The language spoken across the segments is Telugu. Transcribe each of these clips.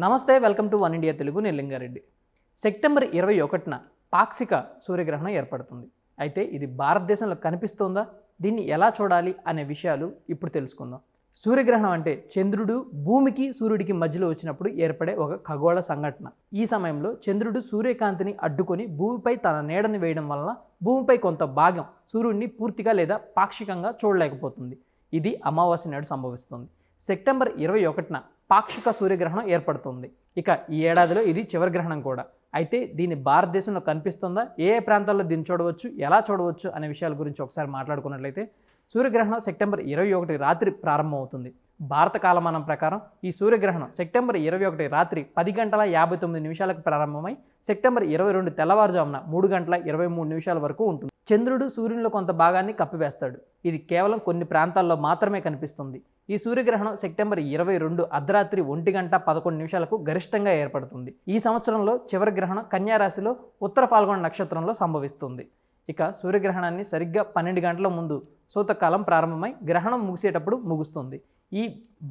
నమస్తే welcome to one India Telugu నేను లింగారెడ్డి. సెప్టెంబర్ ఇరవై ఒకటిన పాక్షిక సూర్యగ్రహణం ఏర్పడుతుంది. అయితే ఇది భారతదేశంలో కనిపిస్తోందా? దీన్ని ఎలా చూడాలి అనే విషయాలు ఇప్పుడు తెలుసుకుందాం. సూర్యగ్రహణం అంటే చంద్రుడు భూమికి సూర్యుడికి మధ్యలో వచ్చినప్పుడు ఏర్పడే ఒక ఖగోళ సంఘటన. ఈ సమయంలో చంద్రుడు సూర్యకాంతిని అడ్డుకొని భూమిపై తన నీడని వేయడం వలన భూమిపై కొంత భాగం సూర్యుడిని పూర్తిగా లేదా పాక్షికంగా చూడలేకపోతుంది. ఇది అమావాస్య నాడు సంభవిస్తుంది. సెప్టెంబర్ ఇరవై ఒకటిన పాక్షిక సూర్యగ్రహణం ఏర్పడుతుంది. ఇక ఈ ఏడాదిలో ఇది చివరి గ్రహణం కూడా. అయితే దీని భారతదేశంలో కనిపిస్తుందా? ఏ ఏ ప్రాంతాల్లో దీన్ని చూడవచ్చు? ఎలా చూడవచ్చు? అనే విషయాల గురించి ఒకసారి మాట్లాడుకున్నట్లయితే సూర్యగ్రహణం సెప్టెంబర్ ఇరవై ఒకటి రాత్రి ప్రారంభమవుతుంది. భారత కాలమానం ప్రకారం ఈ సూర్యగ్రహణం సెప్టెంబర్ ఇరవై ఒకటి రాత్రి పది గంటల యాభై తొమ్మిది నిమిషాలకు ప్రారంభమై సెప్టెంబర్ ఇరవై రెండు తెల్లవారుజామున మూడు గంటల ఇరవై మూడు నిమిషాల వరకు ఉంటుంది. చంద్రుడు సూర్యునిలో కొంత భాగాన్ని కప్పివేస్తాడు. ఇది కేవలం కొన్ని ప్రాంతాల్లో మాత్రమే కనిపిస్తుంది. ఈ సూర్యగ్రహణం సెప్టెంబర్ ఇరవై రెండు అర్ధరాత్రి ఒంటి గంట పదకొండు నిమిషాలకు గరిష్టంగా ఏర్పడుతుంది. ఈ సంవత్సరంలో చివరి గ్రహణం కన్యా రాశిలో ఉత్తర ఫాల్గొన నక్షత్రంలో సంభవిస్తుంది. ఇక సూర్యగ్రహణాన్ని సరిగ్గా పన్నెండు గంటల ముందు సూతకాలం ప్రారంభమై గ్రహణం ముగిసేటప్పుడు ముగుస్తుంది. ఈ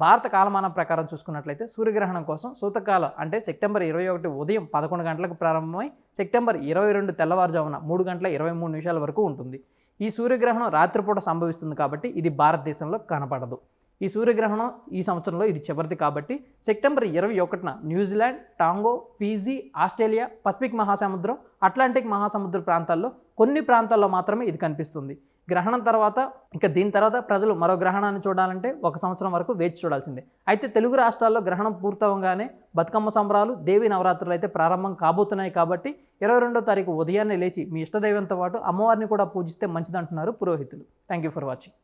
భారత కాలమానం ప్రకారం చూసుకున్నట్లయితే సూర్యగ్రహణం కోసం సూతకాలం అంటే సెప్టెంబర్ ఇరవై ఒకటి ఉదయం పదకొండు గంటలకు ప్రారంభమై సెప్టెంబర్ ఇరవై రెండు తెల్లవారుజామున మూడు గంటల ఇరవై మూడు నిమిషాల వరకు ఉంటుంది. ఈ సూర్యగ్రహణం రాత్రిపూట సంభవిస్తుంది కాబట్టి ఇది భారతదేశంలో కనపడదు. ఈ సూర్యగ్రహణం ఈ సంవత్సరంలో ఇది చివరిది కాబట్టి సెప్టెంబర్ ఇరవై ఒకటిన New Zealand Tonga Fiji Australia Pacific మహాసముద్రం అట్లాంటిక్ మహాసముద్ర ప్రాంతాల్లో కొన్ని ప్రాంతాల్లో మాత్రమే ఇది కనిపిస్తుంది. గ్రహణం తర్వాత ఇక దీని తర్వాత ప్రజలు మరో గ్రహణాన్ని చూడాలంటే ఒక సంవత్సరం వరకు వేచి చూడాల్సిందే. అయితే తెలుగు రాష్ట్రాల్లో గ్రహణం పూర్తవగానే బతుకమ్మ సంబరాలు దేవి నవరాత్రులు అయితే ప్రారంభం కాబోతున్నాయి కాబట్టి ఇరవై రెండో తారీఖు ఉదయాన్నే లేచి మీ ఇష్టదైవంతో పాటు అమ్మవారిని కూడా పూజిస్తే మంచిదంటున్నారు పురోహితులు. Thank you for watching